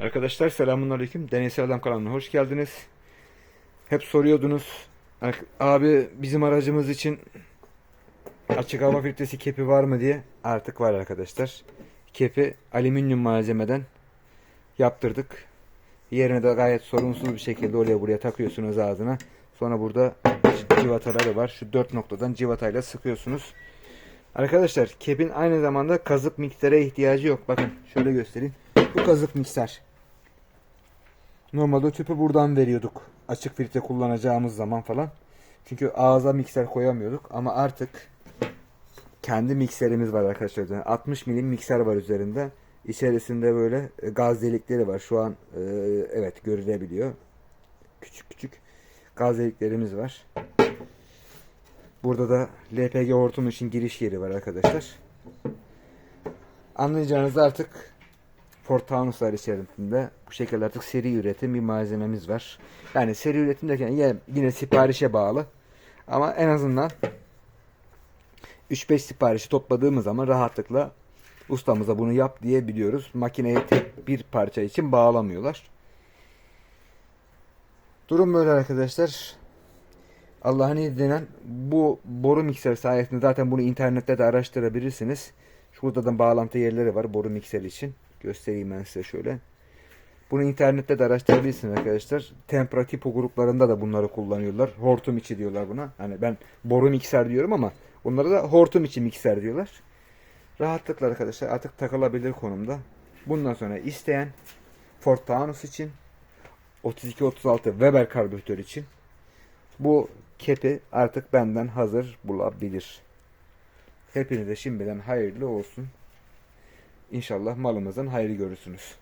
Arkadaşlar selamünaleyküm. Deneysel Adam kanalına hoş geldiniz. Hep soruyordunuz. "Ar- Abi bizim aracımız için açık hava filtresi kepi var mı diye. Artık var arkadaşlar. Kepi alüminyum malzemeden yaptırdık. Yerine de gayet sorunsuz bir şekilde oraya buraya takıyorsunuz ağzına. Sonra burada civataları var. Şu dört noktadan civatayla sıkıyorsunuz. Arkadaşlar kepin aynı zamanda kazık miksere ihtiyacı yok. Bakın şöyle göstereyim. Bu kazık mikser. Normalde tüpü buradan veriyorduk. Açık filtre kullanacağımız zaman falan. Çünkü ağza mikser koyamıyorduk. Ama artık kendi mikserimiz var arkadaşlar. Yani 60 milim mikser var üzerinde. İçerisinde böyle e, gaz delikleri var. Şu an e, evet görülebiliyor. Küçük küçük gaz deliklerimiz var. Burada da LPG hortum için giriş yeri var arkadaşlar. Anlayacağınız artık Ford Taunus'lar içerisinde bu şekilde artık seri üretim bir malzememiz var. Yani seri üretim derken yine, siparişe bağlı. Ama en azından 3-5 siparişi topladığımız zaman rahatlıkla ustamıza bunu yap diyebiliyoruz. Makineye tek bir parça için bağlamıyorlar. Durum böyle arkadaşlar. Allah'ın izniyle bu boru mikser sayesinde zaten bunu internette de araştırabilirsiniz. Şurada da bağlantı yerleri var boru mikser için. Göstereyim ben size şöyle. Bunu internette de araştırabilirsiniz arkadaşlar. Temperatipo gruplarında da bunları kullanıyorlar. Hortum içi diyorlar buna. Hani ben boru mikser diyorum ama bunlara da hortum içi mikser diyorlar. Rahatlıkla arkadaşlar artık takılabilir konumda. Bundan sonra isteyen Ford Taunus için 3236 Weber karbüratör için bu kepi artık benden hazır bulabilir. Hepinize şimdiden hayırlı olsun. İnşallah malımızın hayrı görürsünüz.